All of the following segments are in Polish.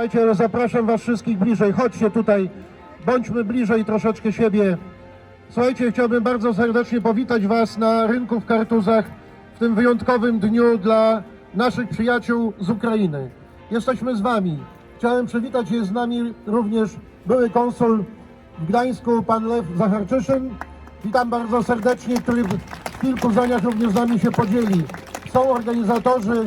Słuchajcie, zapraszam was wszystkich bliżej. Chodźcie tutaj, bądźmy bliżej troszeczkę siebie. Słuchajcie, chciałbym bardzo serdecznie powitać was na rynku w Kartuzach w tym wyjątkowym dniu dla naszych przyjaciół z Ukrainy. Jesteśmy z wami. Chciałem przywitać, jest z nami również były konsul w Gdańsku, pan Lew Zacharczyszyn. Witam bardzo serdecznie, który w kilku zdaniach również z nami się podzieli. Są organizatorzy,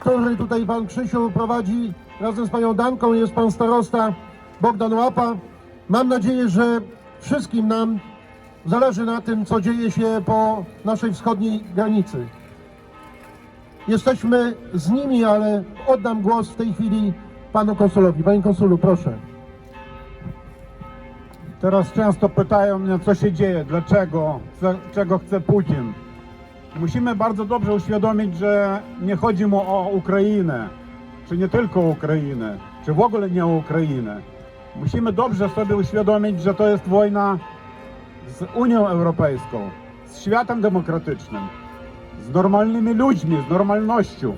który tutaj pan Krzysiu prowadzi razem z panią Danką, jest pan starosta Bogdan Łapa. Mam nadzieję, że wszystkim nam zależy na tym, co dzieje się po naszej wschodniej granicy. Jesteśmy z nimi, ale oddam głos w tej chwili panu konsulowi. Panie konsulu, proszę. Teraz często pytają mnie, co się dzieje, dlaczego, czego chce Putin. Musimy bardzo dobrze uświadomić, że nie chodzi mu o Ukrainę, czy nie tylko Ukrainę, czy w ogóle nie Ukrainę. Musimy dobrze sobie uświadomić, że to jest wojna z Unią Europejską, z światem demokratycznym, z normalnymi ludźmi, z normalnością.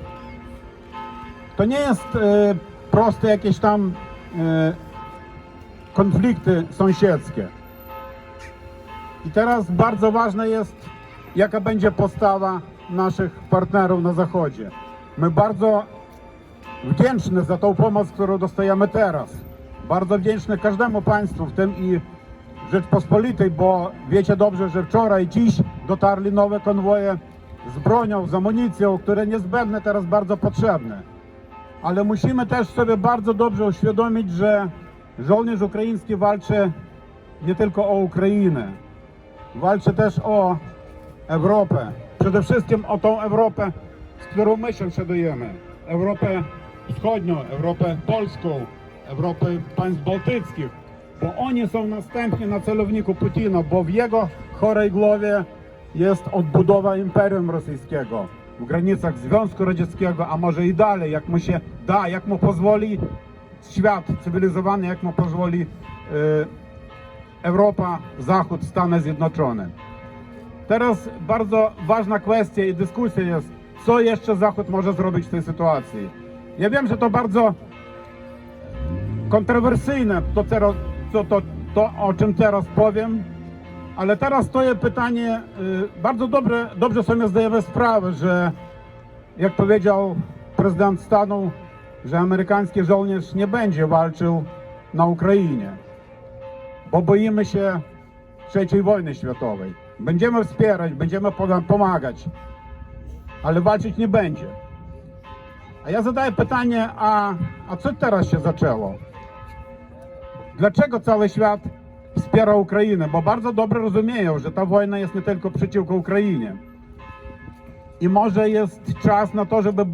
To nie jest e, proste jakieś tam e, konflikty sąsiedzkie. I teraz bardzo ważne jest, jaka będzie postawa naszych partnerów na Zachodzie. My bardzo wdzięczni za tą pomoc, którą dostajemy teraz. Bardzo wdzięczni każdemu państwu, w tym i Rzeczpospolitej, bo wiecie dobrze, że wczoraj, dziś dotarli nowe konwoje z bronią, z amunicją, które niezbędne teraz bardzo potrzebne. Ale musimy też sobie bardzo dobrze uświadomić, że żołnierz ukraiński walczy nie tylko o Ukrainę, walczy też o Europę. Przede wszystkim o tą Europę, z którą my się przodujemy. Europę wschodnią, Europę polską, Europę państw bałtyckich, bo oni są następnie na celowniku Putina, bo w jego chorej głowie jest odbudowa Imperium Rosyjskiego w granicach Związku Radzieckiego, a może i dalej, jak mu się da, jak mu pozwoli świat cywilizowany, jak mu pozwoli e, Europa, Zachód, Stany Zjednoczone. Teraz bardzo ważna kwestia i dyskusja jest, co jeszcze Zachód może zrobić w tej sytuacji. Ja wiem, że to bardzo kontrowersyjne, to, teraz, to, to, to o czym teraz powiem, ale teraz stoję pytanie, y, bardzo dobre, dobrze sobie zdajemy sprawę, że jak powiedział prezydent Stanów, że amerykański żołnierz nie będzie walczył na Ukrainie, bo boimy się trzeciej wojny światowej. Będziemy wspierać, będziemy pomagać, ale walczyć nie będzie. A ja zadaję pytanie, a, a co teraz się zaczęło? Dlaczego cały świat wspiera Ukrainę? Bo bardzo dobrze rozumieją, że ta wojna jest nie tylko przeciwko Ukrainie. I może jest czas na to, żeby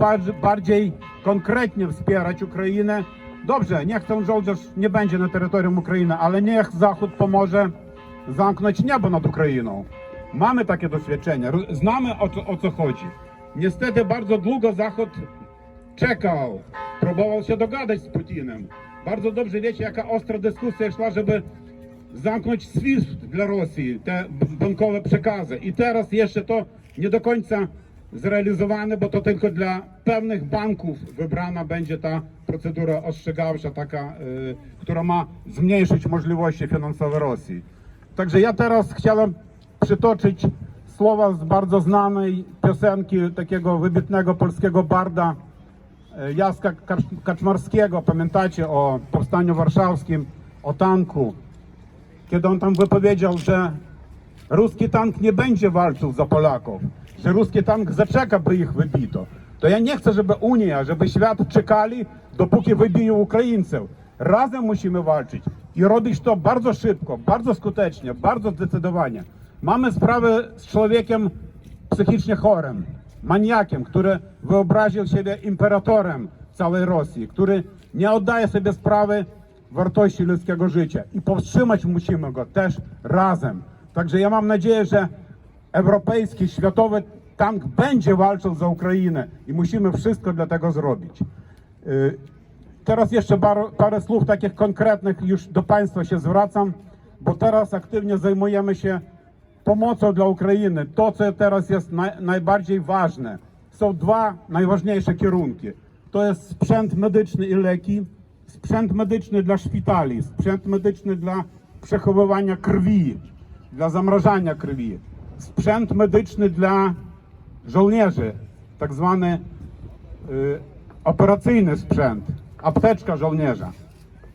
bardziej, konkretnie wspierać Ukrainę. Dobrze, niech ten żołnierz nie będzie na terytorium Ukrainy, ale niech Zachód pomoże zamknąć niebo nad Ukrainą. Mamy takie doświadczenia, znamy o co, o co chodzi. Niestety bardzo długo Zachód czekał, próbował się dogadać z Putinem. Bardzo dobrze wiecie, jaka ostra dyskusja szła, żeby zamknąć SWIFT dla Rosji, te bankowe przekazy. I teraz jeszcze to nie do końca zrealizowane, bo to tylko dla pewnych banków wybrana będzie ta procedura ostrzegawcza, taka, y, która ma zmniejszyć możliwości finansowe Rosji. Także ja teraz chciałem przytoczyć słowa z bardzo znanej piosenki takiego wybitnego polskiego barda e, Kacz- Kaczmarskiego. Pamiętacie o Powstaniu Warszawskim, o tanku, kiedy on tam wypowiedział, że ruski tank nie będzie walczył za Polaków, że ruski tank zaczeka, by ich wybito. To ja nie chcę, żeby Unia, żeby świat czekali, dopóki wybiją Ukraińców. Razem musimy walczyć i robić to bardzo szybko, bardzo skutecznie, bardzo zdecydowanie. Mamy sprawę z człowiekiem psychicznie chorym, maniakiem, który wyobraził siebie imperatorem całej Rosji, który nie oddaje sobie sprawy wartości ludzkiego życia i powstrzymać musimy go też razem. Także ja mam nadzieję, że europejski, światowy tank będzie walczył za Ukrainę i musimy wszystko dla tego zrobić. Y, Teraz jeszcze parę słów takich konkretnych już do Państwa się zwracam, bo teraz aktywnie zajmujemy się pomocą dla Ukrainy. To, co teraz jest naj, najbardziej ważne, są dwa najważniejsze kierunki. To jest sprzęt medyczny i leki sprzęt medyczny dla szpitali, sprzęt medyczny dla przechowywania krwi, dla zamrażania krwi, sprzęt medyczny dla żołnierzy, tak zwany y, operacyjny sprzęt, apteczka żołnierza.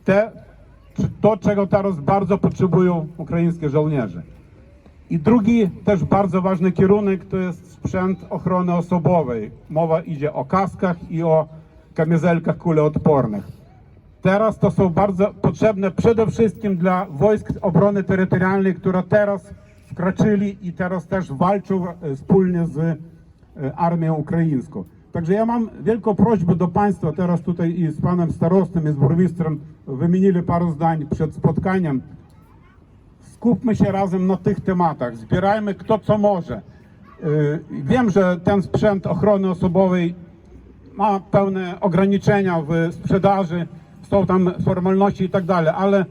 Te, to, czego teraz bardzo potrzebują ukraińskie żołnierze. I drugi też bardzo ważny kierunek to jest sprzęt ochrony osobowej. Mowa idzie o kaskach i o kamizelkach kuleodpornych. Teraz to są bardzo potrzebne przede wszystkim dla wojsk obrony terytorialnej, które teraz wkroczyli i teraz też walczą e, wspólnie z e, armią ukraińską. Także ja mam wielką prośbę do Państwa, teraz tutaj i z Panem Starostem, i z Burmistrzem wymienili paru zdań przed spotkaniem. Skupmy się razem na tych tematach, zbierajmy kto co może. Yy, Wiem, że ten sprzęt ochrony osobowej ma pełne ograniczenia w sprzedaży, są tam formalności i tak dalej, ale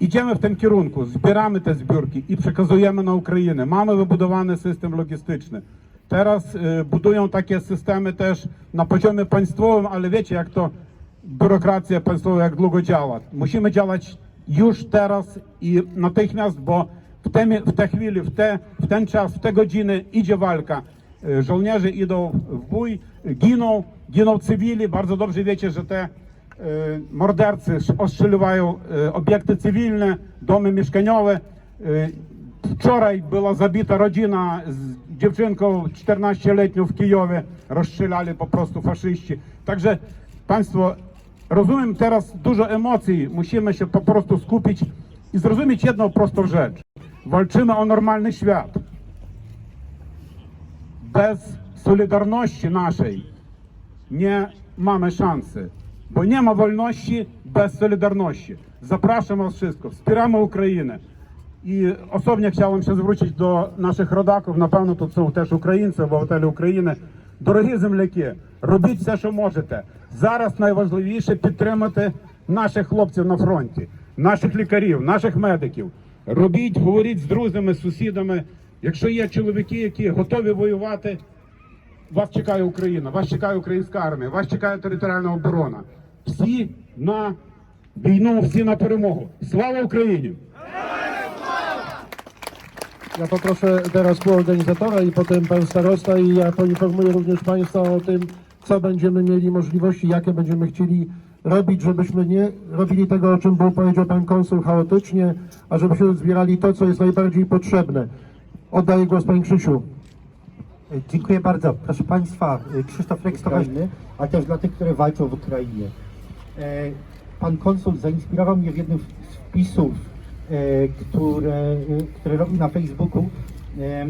idziemy w tym kierunku, zbieramy te zbiórki i przekazujemy na Ukrainę. Mamy wybudowany system logistyczny. Teraz y, budują takie systemy też na poziomie państwowym, ale wiecie jak to biurokracja państwowa jak długo działa. Musimy działać już teraz i natychmiast, bo w te, w te chwili, w, te, w ten czas, w te godziny idzie walka. Y, Żołnierze idą w bój, giną, giną cywili. Bardzo dobrze wiecie, że te y, mordercy ostrzeliwają y, obiekty cywilne, domy mieszkaniowe. Wczoraj była zabita rodzina z dziewczynką 14-letnią w Kijowie. Rozstrzelali po prostu faszyści. Także Państwo, rozumiem teraz dużo emocji. Musimy się po prostu skupić i zrozumieć jedną prostą rzecz. Walczymy o normalny świat. Bez solidarności naszej nie mamy szansy, bo nie ma wolności bez solidarności. Zapraszam Was wszystkich, wspieramy Ukrainę. I osobnie chciałem się zwrócić do naszych rodaków, на pewno тут są też українці, обивателі України. Дорогі земляки, робіть все, що можете. Зараз найважливіше підтримати наших хлопців на фронті, наших лікарів, наших медиків. Робіть, говоріть з друзями, з сусідами. Якщо є чоловіки, які готові воювати, вас чекає Україна, вас чекає українська армія, вас чекає територіальна оборона. Всі на війну, всі на перемогу. Слава Україні! Ja poproszę teraz współorganizatora i potem pan starosta i ja poinformuję również państwa o tym, co będziemy mieli możliwości, jakie będziemy chcieli robić, żebyśmy nie robili tego, o czym był powiedział pan konsul chaotycznie, a żebyśmy zbierali to, co jest najbardziej potrzebne. Oddaję głos pani Krzysiu. Dziękuję bardzo. Proszę Państwa, Krzysztof Rek Ukrainy, ale też dla tych, które walczą w Ukrainie. E, Pan konsul zainspirował mnie w jednym z wpisów, które, y, które robił na Facebooku. E,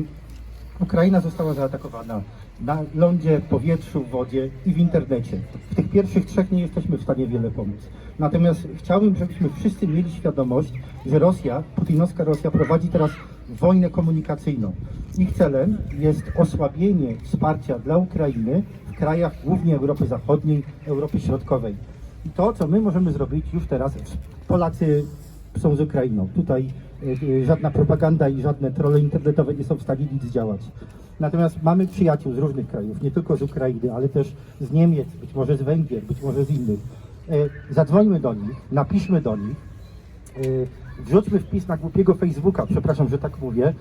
Ukraina została zaatakowana na lądzie, powietrzu, wodzie i w internecie. W tych pierwszych trzech nie jesteśmy w stanie wiele pomóc. Natomiast chciałbym, żebyśmy wszyscy mieli świadomość, że Rosja, putinowska Rosja prowadzi teraz wojnę komunikacyjną. Ich celem jest osłabienie wsparcia dla Ukrainy w krajach głównie Europy Zachodniej, Europy Środkowej. I to, co my możemy zrobić już teraz, Polacy są z Ukrainą. Tutaj y, y, żadna propaganda i żadne trolle internetowe nie są w stanie nic zdziałać. Natomiast mamy przyjaciół z różnych krajów, nie tylko z Ukrainy, ale też z Niemiec, być może z Węgier, być może z innych. Y, Zadzwońmy do nich, napiszmy do nich, wrzućmy wpis na głupiego Facebooka, przepraszam, że tak mówię,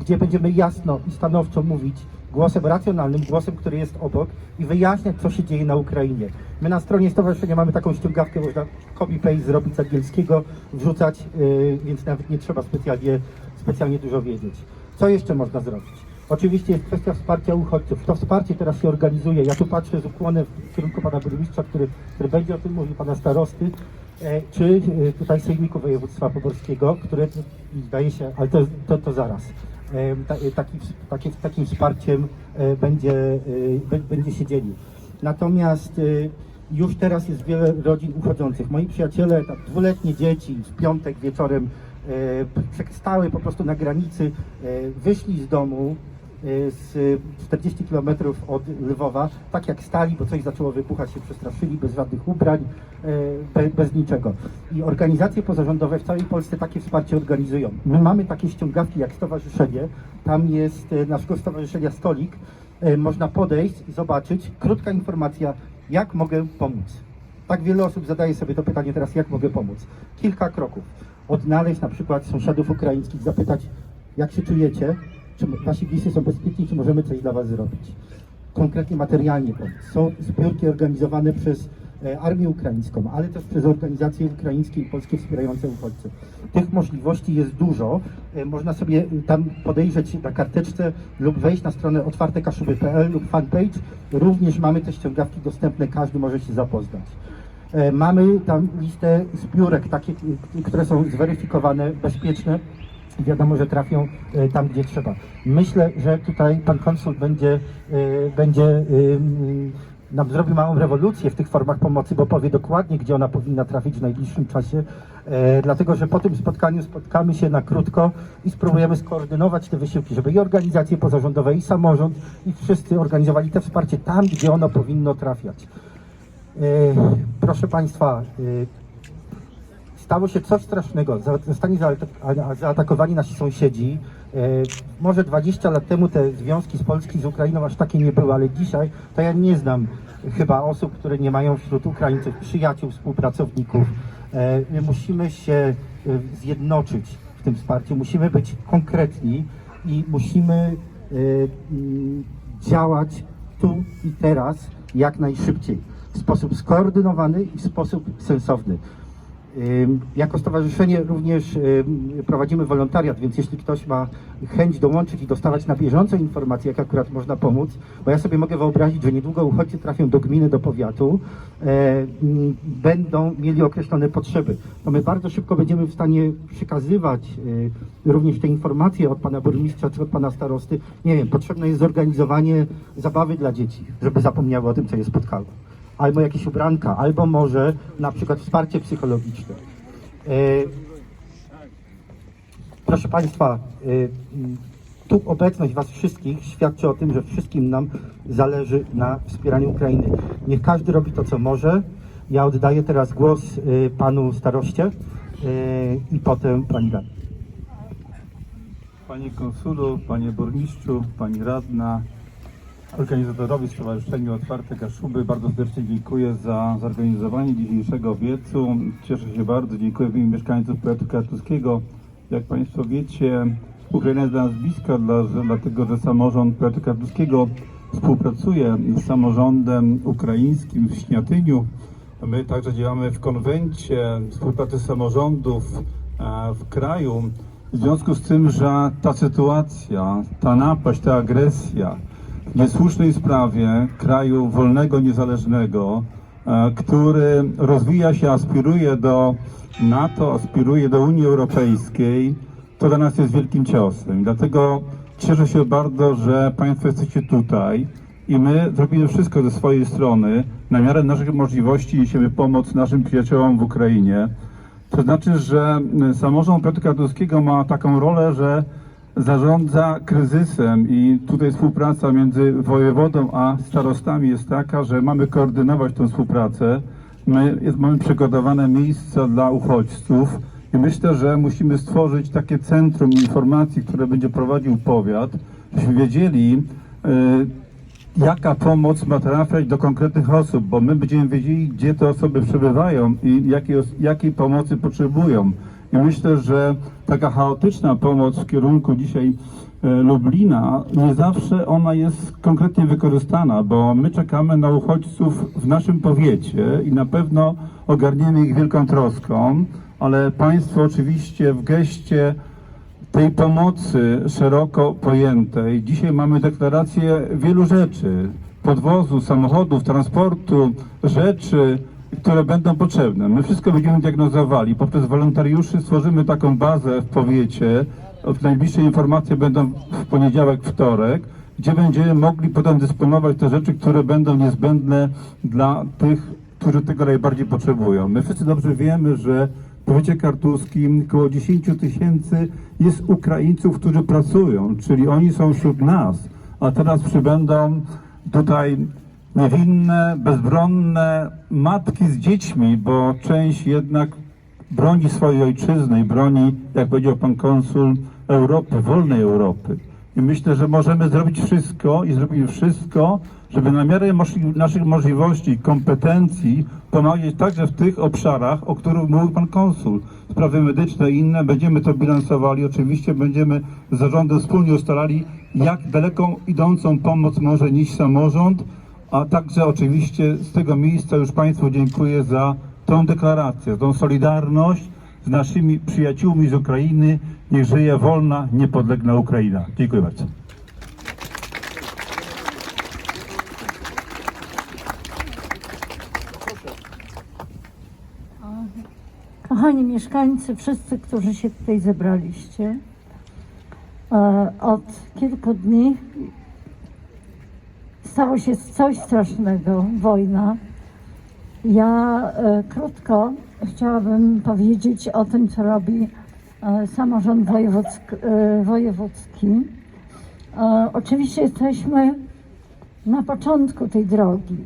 gdzie będziemy jasno i stanowczo mówić głosem racjonalnym, głosem, który jest obok i wyjaśniać, co się dzieje na Ukrainie. My na stronie stowarzyszenia mamy taką ściągawkę, można copy-paste zrobić z angielskiego, wrzucać, y, więc nawet nie trzeba specjalnie, specjalnie dużo wiedzieć. Co jeszcze można zrobić? Oczywiście jest kwestia wsparcia uchodźców. To wsparcie teraz się organizuje. Ja tu patrzę z ukłonem w kierunku pana burmistrza, który, który będzie o tym mówił, pana starosty, e, czy e, tutaj Sejmiku Województwa Pomorskiego, które zdaje się, ale to, to, to zaraz. E, ta, taki, taki, takim wsparciem e, będzie, e, będzie się dzielił. Natomiast już teraz jest wiele rodzin uchodzących. Moi przyjaciele, tak, dwuletnie dzieci w piątek wieczorem e, stały po prostu na granicy, wyszli z domu z 40 km od Lwowa, tak jak stali, bo coś zaczęło wybuchać, się przestraszyli, bez żadnych ubrań, e, be, bez niczego. I organizacje pozarządowe w całej Polsce takie wsparcie organizują. My mamy takie ściągawki jak stowarzyszenie, tam jest e, naszego stowarzyszenia Stolik, można podejść zobaczyć, krótka informacja, jak mogę pomóc. Tak wiele osób zadaje sobie to pytanie teraz, jak mogę pomóc. Kilka kroków. Odnaleźć na przykład sąsiadów ukraińskich, zapytać, jak się czujecie, czy wasi bliscy są bezpieczni, czy możemy coś dla was zrobić. Konkretnie materialnie. Są zbiórki organizowane przez e, Armię Ukraińską, ale też przez organizacje ukraińskie i polskie wspierające uchodźców. Tych możliwości jest dużo. E, Można sobie tam podejrzeć na karteczce lub wejść na stronę otwartekaszuby.pl lub fanpage. Również mamy te ściągawki dostępne, każdy może się zapoznać. E, Mamy tam listę zbiórek, y, które są zweryfikowane, bezpieczne. Wiadomo, że trafią e, tam, gdzie trzeba. Myślę, że tutaj pan konsul będzie, e, będzie y, mm, nam zrobił małą rewolucję w tych formach pomocy, bo powie dokładnie, gdzie ona powinna trafić w najbliższym czasie. E, dlatego, że po tym spotkaniu spotkamy się na krótko i spróbujemy skoordynować te wysiłki, żeby i organizacje pozarządowe, i samorząd, i wszyscy organizowali te wsparcie tam, gdzie ono powinno trafiać. E, Proszę Państwa, e, stało się coś strasznego. Zostali zaatakowani nasi sąsiedzi. E, Może 20 lat temu te związki z Polski z Ukrainą aż takie nie były, ale dzisiaj to ja nie znam chyba osób, które nie mają wśród Ukraińców przyjaciół, współpracowników. E, My musimy się e, zjednoczyć w tym wsparciu, musimy być konkretni i musimy mm, działać tu i teraz jak najszybciej, w sposób skoordynowany i w sposób sensowny. Jako stowarzyszenie również prowadzimy wolontariat, więc jeśli ktoś ma chęć dołączyć i dostawać na bieżąco informacje, jak akurat można pomóc, bo ja sobie mogę wyobrazić, że niedługo uchodźcy trafią do gminy, do powiatu, e, będą mieli określone potrzeby. To my bardzo szybko będziemy w stanie przekazywać y, również te informacje od pana burmistrza czy od pana starosty. Nie wiem, potrzebne jest zorganizowanie zabawy dla dzieci, żeby zapomniały o tym, co je spotkało albo jakieś ubranka, albo może na przykład wsparcie psychologiczne. E, Proszę Państwa, e, tu obecność Was wszystkich świadczy o tym, że wszystkim nam zależy na wspieraniu Ukrainy. Niech każdy robi to, co może. Ja oddaję teraz głos e, Panu staroście i potem Pani radnej. Panie konsulu, panie burmistrzu, pani radna, organizatorowi Stowarzyszeniu Otwarte Kaszuby bardzo serdecznie dziękuję za zorganizowanie dzisiejszego wiecu. Cieszę się bardzo, dziękuję w imieniu mieszkańców powiatu. Jak Państwo wiecie, Ukraina jest dla nas bliska, dla, dlatego że samorząd powiatu kartuskiego współpracuje z samorządem ukraińskim w Śniatyniu. My także działamy w konwencie współpracy samorządów e, w kraju. W związku z tym, że ta sytuacja, ta napaść, ta agresja niesłusznej sprawie kraju wolnego, niezależnego, e, który rozwija się, aspiruje do NATO, aspiruje do Unii Europejskiej, to dla nas jest wielkim ciosem. Dlatego cieszę się bardzo, że Państwo jesteście tutaj i my zrobimy wszystko ze swojej strony, na miarę naszych możliwości niesiemy pomoc naszym przyjaciołom w Ukrainie. To znaczy, że y, samorząd Piotra Kartuskiego ma taką rolę, że zarządza kryzysem i tutaj współpraca między wojewodą a starostami jest taka, że mamy koordynować tę współpracę. My jest, mamy przygotowane miejsca dla uchodźców i myślę, że musimy stworzyć takie centrum informacji, które będzie prowadził powiat, żebyśmy wiedzieli, y, jaka pomoc ma trafiać do konkretnych osób, bo my będziemy wiedzieli, gdzie te osoby przebywają i jakiej, jakiej pomocy potrzebują. Myślę, że taka chaotyczna pomoc w kierunku dzisiaj e, Lublina, nie zawsze ona jest konkretnie wykorzystana, bo my czekamy na uchodźców w naszym powiecie i na pewno ogarniemy ich wielką troską, ale Państwo oczywiście w geście tej pomocy szeroko pojętej. Dzisiaj mamy deklarację wielu rzeczy, podwozu, samochodów, transportu, rzeczy, które będą potrzebne. My wszystko będziemy diagnozowali. Poprzez wolontariuszy stworzymy taką bazę w powiecie. Najbliższe informacje będą w poniedziałek, wtorek, gdzie będziemy mogli potem dysponować te rzeczy, które będą niezbędne dla tych, którzy tego najbardziej potrzebują. My wszyscy dobrze wiemy, że w powiecie kartuskim około 10 tysięcy jest Ukraińców, którzy pracują, czyli oni są wśród nas, a teraz przybędą tutaj niewinne, bezbronne matki z dziećmi, bo część jednak broni swojej ojczyzny i broni, jak powiedział pan konsul, Europy, wolnej Europy. I myślę, że możemy zrobić wszystko i zrobimy wszystko, żeby na miarę naszych możliwości i kompetencji pomagać także w tych obszarach, o których mówił Pan Konsul. Sprawy medyczne i inne, będziemy to bilansowali. Oczywiście będziemy z zarządem wspólnie ustalali, jak daleką idącą pomoc może nieść samorząd, a także oczywiście z tego miejsca już Państwu dziękuję za tą deklarację, tą solidarność z naszymi przyjaciółmi z Ukrainy. Niech żyje wolna, niepodległa Ukraina. Dziękuję bardzo. Kochani mieszkańcy, wszyscy, którzy się tutaj zebraliście, e, od kilku dni stało się coś strasznego, wojna. Ja e, krótko chciałabym powiedzieć o tym, co robi e, samorząd wojewódzk, e, wojewódzki. E, Oczywiście jesteśmy na początku tej drogi.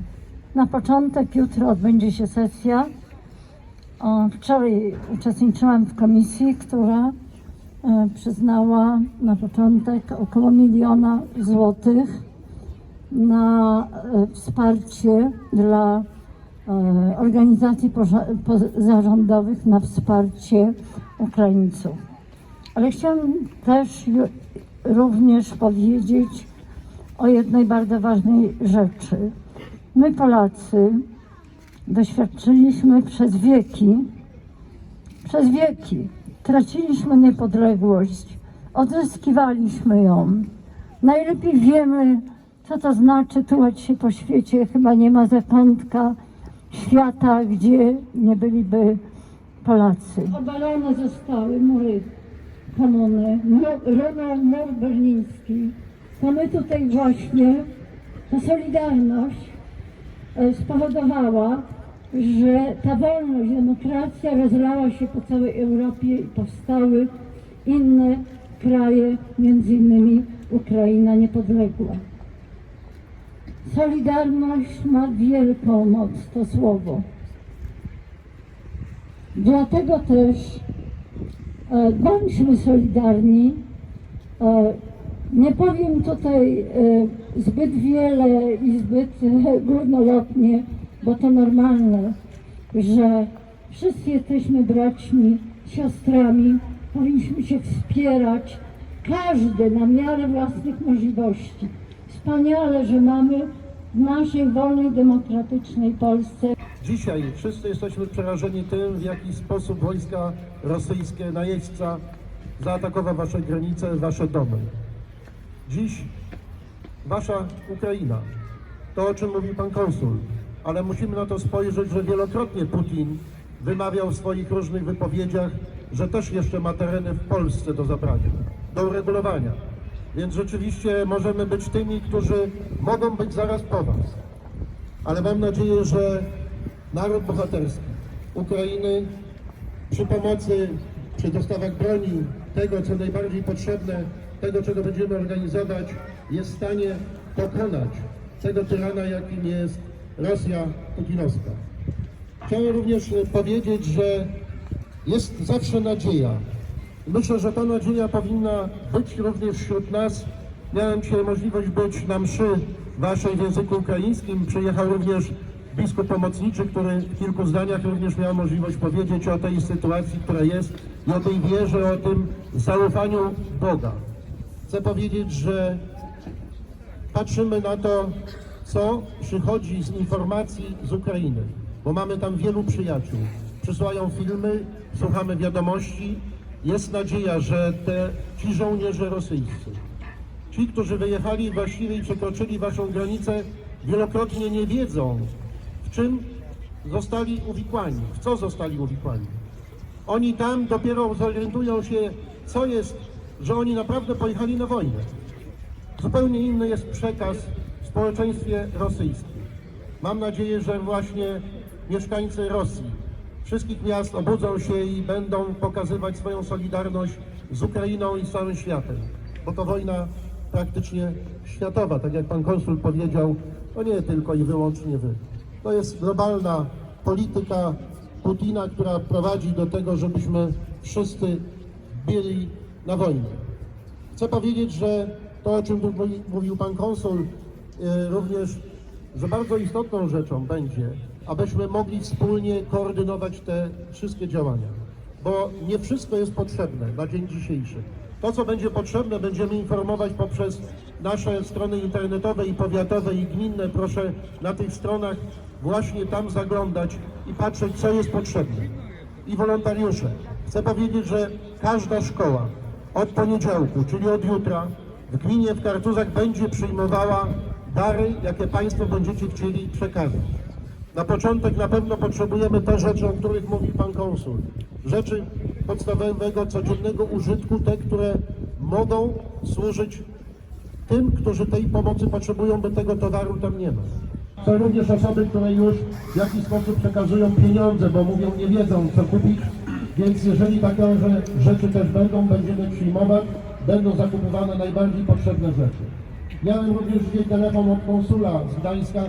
Na początek jutro odbędzie się sesja. O, Wczoraj uczestniczyłam w komisji, która e, przyznała na początek około miliona złotych na e, wsparcie dla e, organizacji pozarządowych na wsparcie Ukraińców. Ale chciałam też również powiedzieć o jednej bardzo ważnej rzeczy. My Polacy doświadczyliśmy przez wieki, przez wieki traciliśmy niepodległość, odzyskiwaliśmy ją. Najlepiej wiemy, co to znaczy tułać się po świecie. Chyba nie ma zakątka świata, gdzie nie byliby Polacy. Obalone zostały mury komuny, runął mur berliński. To my tutaj właśnie, ta Solidarność e, spowodowała, że ta wolność, demokracja rozlała się po całej Europie i powstały inne kraje, między innymi Ukraina niepodległa. Solidarność ma wielką moc, to słowo. Dlatego też e, bądźmy solidarni. E, nie powiem tutaj e, zbyt wiele i zbyt górnolotnie, bo to normalne, że wszyscy jesteśmy braćmi, siostrami, powinniśmy się wspierać, każdy na miarę własnych możliwości. Wspaniale, że mamy w naszej wolnej, demokratycznej Polsce Dzisiaj wszyscy jesteśmy przerażeni tym, w jaki sposób wojska rosyjskie, najeźdźca zaatakował wasze granice, wasze domy. Dziś wasza Ukraina, to o czym mówił pan konsul, ale musimy na to spojrzeć, że wielokrotnie Putin wymawiał w swoich różnych wypowiedziach, że też jeszcze ma tereny w Polsce do zabrania, do uregulowania. Więc rzeczywiście możemy być tymi, którzy mogą być zaraz po was. Ale mam nadzieję, że naród bohaterski Ukrainy przy pomocy, przy dostawach broni, tego co najbardziej potrzebne, tego czego będziemy organizować, jest w stanie pokonać tego tyrana, jakim jest Rosja putinowska. Chciałem również powiedzieć, że jest zawsze nadzieja. Myślę, że ta nadzieja powinna być również wśród nas. Miałem dzisiaj możliwość być na mszy waszej w języku ukraińskim. Przyjechał również biskup pomocniczy, który w kilku zdaniach również miał możliwość powiedzieć o tej sytuacji, która jest i o tej wierze, o tym zaufaniu Boga. Chcę powiedzieć, że patrzymy na to, co przychodzi z informacji z Ukrainy, bo mamy tam wielu przyjaciół. Przysyłają filmy, słuchamy wiadomości. Jest nadzieja, że te, ci żołnierze rosyjscy, ci, którzy wyjechali właściwie i przekroczyli waszą granicę, wielokrotnie nie wiedzą, w czym zostali uwikłani, w co zostali uwikłani. Oni tam dopiero zorientują się, co jest, że oni naprawdę pojechali na wojnę. Zupełnie inny jest przekaz w społeczeństwie rosyjskim. Mam nadzieję, że właśnie mieszkańcy Rosji, wszystkich miast obudzą się i będą pokazywać swoją solidarność z Ukrainą i z całym światem, bo to wojna praktycznie światowa, tak jak pan konsul powiedział, to nie tylko i wyłącznie wy. To jest globalna polityka Putina, która prowadzi do tego, żebyśmy wszyscy byli na wojnie. Chcę powiedzieć, że to, o czym mówił pan konsul, y, również że bardzo istotną rzeczą będzie, abyśmy mogli wspólnie koordynować te wszystkie działania, bo nie wszystko jest potrzebne na dzień dzisiejszy. To, co będzie potrzebne, będziemy informować poprzez nasze strony internetowe i powiatowe i gminne. Proszę na tych stronach właśnie tam zaglądać i patrzeć, co jest potrzebne. I wolontariusze. Chcę powiedzieć, że każda szkoła od poniedziałku, czyli od jutra, w gminie w Kartuzach będzie przyjmowała dary, jakie Państwo będziecie chcieli przekazać. Na początek na pewno potrzebujemy te rzeczy, o których mówił Pan Konsul. Rzeczy podstawowego, codziennego użytku, te, które mogą służyć tym, którzy tej pomocy potrzebują, by tego towaru tam nie ma. Są również osoby, które już w jakiś sposób przekazują pieniądze, bo mówią, nie wiedzą, co kupić, więc jeżeli takie rzeczy też będą, będziemy przyjmować, będą zakupywane najbardziej potrzebne rzeczy. Miałem również dzisiaj telefon od konsula z Gdańska,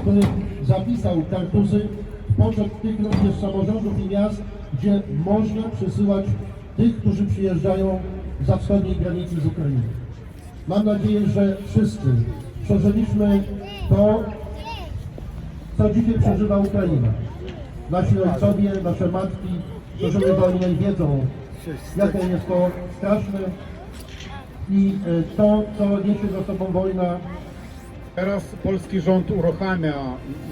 który zapisał kartusy w poczet tych również samorządów i miast, gdzie można przesyłać tych, którzy przyjeżdżają za wschodniej granicy z Ukrainy. Mam nadzieję, że wszyscy przeżyliśmy to, co dzisiaj przeżywa Ukraina. Nasi ojcowie, nasze matki wojnę i wiedzą, jakie jest to straszne i e, to, co niesie za sobą wojna, Teraz polski rząd uruchamia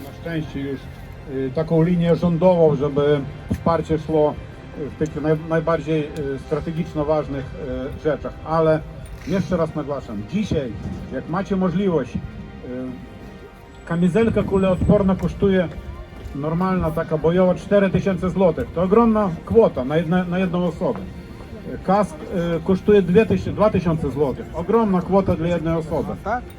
na szczęście już y, taką linię rządową, żeby wsparcie szło w tych naj, najbardziej y, strategiczno ważnych y, rzeczach. Ale jeszcze raz nagłaszam, dzisiaj jak macie możliwość, kamizelka kuleodporna kosztuje normalna taka bojowa 4000 zł. To ogromna kwota na, jedne, na jedną osobę. Kask y, kosztuje 2000, 2000 zł. Ogromna kwota dla jednej osoby.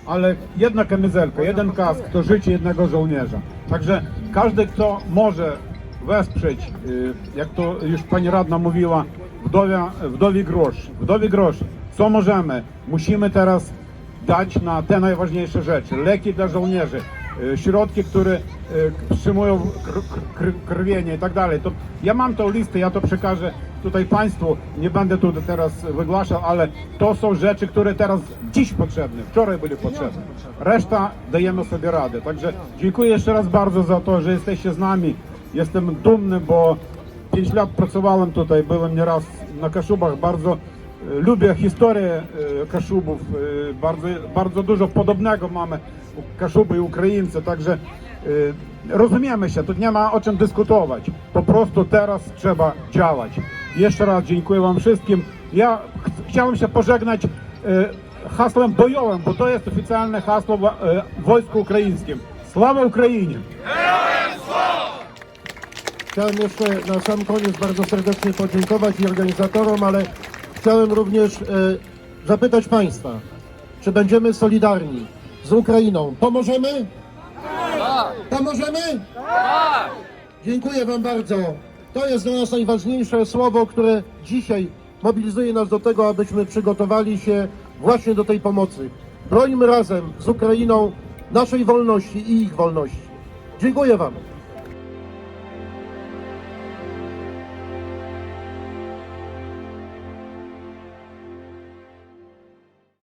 Ale jedna kamizelka, jeden kask to życie jednego żołnierza. Także każdy, kto może wesprzeć, y, jak to już pani radna mówiła, wdowia, wdowi grosz. Wdowi grosz. Co możemy? Musimy teraz dać na te najważniejsze rzeczy. Leki dla żołnierzy, y, środki, które wstrzymują kr- kr- krwienie i tak dalej. To ja mam tą listę, ja to przekażę tutaj Państwu, nie będę tu teraz wygłaszał, ale to są rzeczy, które teraz dziś potrzebne, wczoraj były potrzebne. Reszta dajemy sobie radę. Także dziękuję jeszcze raz bardzo za to, że jesteście z nami. Jestem dumny, bo 5 lat pracowałem tutaj, byłem nieraz na Kaszubach, bardzo e, lubię historię e, Kaszubów, e, bardzo, bardzo dużo podobnego mamy Kaszuby i Ukraińcy, także e, rozumiemy się, tu nie ma o czym dyskutować, po prostu teraz trzeba działać. Jeszcze raz dziękuję Wam wszystkim. Ja ch- chciałem się pożegnać e, hasłem bojowym, bo to jest oficjalne hasło w e, wojsku ukraińskim. Sława Ukrainie! Chciałem jeszcze na sam koniec bardzo serdecznie podziękować i organizatorom, ale chciałem również zapytać Państwa, czy będziemy solidarni z Ukrainą? Pomożemy? Pomożemy? Dziękuję Wam bardzo. To jest dla nas najważniejsze słowo, które dzisiaj mobilizuje nas do tego, abyśmy przygotowali się właśnie do tej pomocy. Brońmy razem z Ukrainą naszej wolności i ich wolności. Dziękuję Wam.